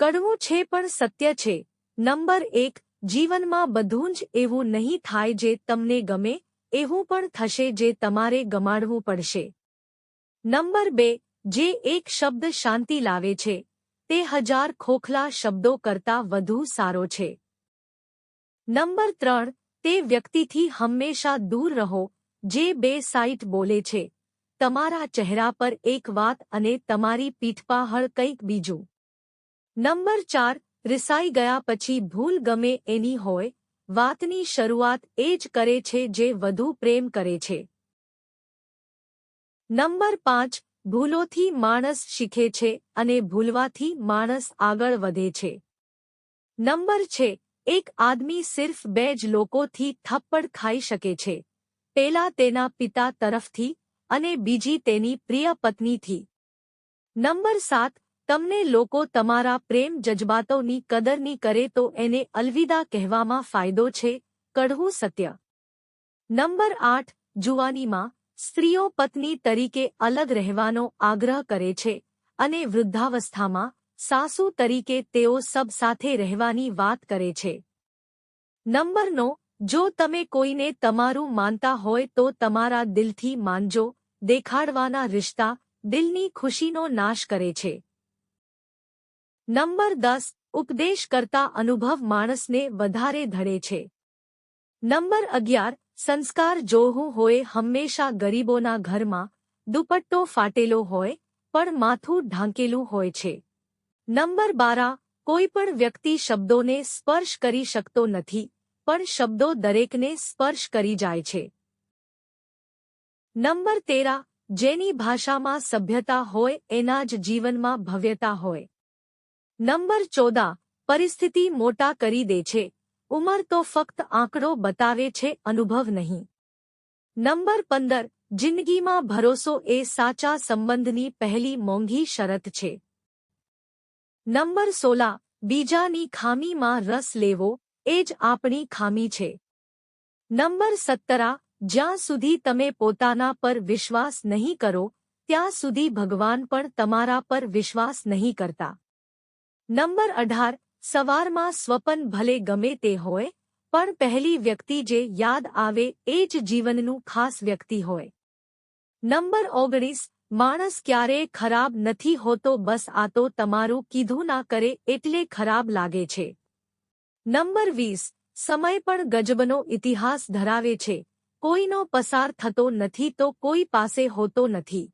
કડવું છે પણ સત્ય છે. નંબર એક, જીવનમાં બધું જ એવું નહીં થાય જે તમને ગમે, એવું પણ થશે જે તમારે ગમાડવું પડશે. નંબર બે, જે એક શબ્દ શાંતિ લાવે છે, તે હજાર ખોખલા શબ્દો કરતાં વધુ સારો છે. નંબર ત્રણ, તે વ્યક્તિથી હંમેશા દૂર રહો, જે બે સાઇટ બોલે છે. તમારા ચહેરા પર એક વાત અને તમારી પીઠપાહળ કંઈક બીજું. નંબર ચાર, રિસાઈ ગયા પછી ભૂલ ગમે એની હોય, વાતની શરૂઆત એ જ કરે છે જે વધુ પ્રેમ કરે છે. નંબર પાંચ, ભૂલોથી માણસ શીખે છે અને ભૂલવાથી માણસ આગળ વધે છે. નંબર છે, એક આદમી સિર્ફ બે જ લોકોથી થપ્પડ ખાઈ શકે છે. પેલા તેના પિતા તરફથી અને બીજી તેની પ્રિય પત્નીથી. નંબર સાત તમને લોકો તમારા પ્રેમ જજબાતોની કદરની કરે તો એને અલવિદા કહેવામાં ફાયદો છે કડવું સત્ય. નંબર આઠ, જુવાનીમાં સ્ત્રીઓ પત્ની તરીકે અલગ રહેવાનો આગ્રહ કરે છે અને વૃદ્ધાવસ્થામાં સાસુ તરીકે તેઓ સબ સાથે રહેવાની વાત કરે છે. નંબર નો જો તમે કોઈને તમારું માનતા હોય તો તમારા દિલથી માનજો, દેખાડવાના રિશ્તા દિલની ખુશીનો નાશ કરે છે. નંબર દસ ઉપદેશ કરતા અનુભવ માણસને વધારે ધડે છે. નંબર અગિયાર, સંસ્કાર જોવું હોય હંમેશા ગરીબોના ઘરમાં, દુપટ્ટો ફાટેલો હોય, પણ માથું ઢાંકેલું હોય છે. નંબર બારા, કોઈ પણ વ્યક્તિ શબ્દોને સ્પર્શ કરી શકતો નથી, પણ શબ્દો દરેકને સ્પર્શ કરી જાય છે. નંબર તેરા, જેની ભાષામાં સભ્યતા હોય, એના જ જીવનમાં ભવ્યતા હોય. નંબર ચૌદા, પરિસ્થિતિ મોટા કરી દે છે. ઉંમર તો ફક્ત આંકડો બતાવે છે, અનુભવ નહીં. નંબર પંદર, જિંદગીમાં ભરોસો એ સાચા સંબંધની પહેલી મોંઘી શરત છે. નંબર સોલા, બીજાની ખામીમાં રસ લેવો, એ જ આપણી ખામી છે. નંબર સત્તરા, જ્યાં સુધી તમે પોતાના પર વિશ્વાસ નહીં કરો, ત્યાં સુધી ભગવાન પણ તમારા પર વિશ્વાસ નહીં કરતા. નંબર અઢાર, સવારમાં સ્વપન ભલે ગમે તે હોય, પણ પહેલી વ્યક્તિ જે યાદ આવે એ જ જીવનનું ખાસ વ્યક્તિ હોય. નંબર ઓગણીસ, માણસ ક્યારેય ખરાબ નથી હોતો બસ આ તો તમારું કીધું ના કરે એટલે ખરાબ લાગે છે. નંબર વીસ, સમય પણ ગજબનો ઇતિહાસ ધરાવે છે. કોઈનો પસાર થતો નથી તો કોઈ પાસે હોતો નથી.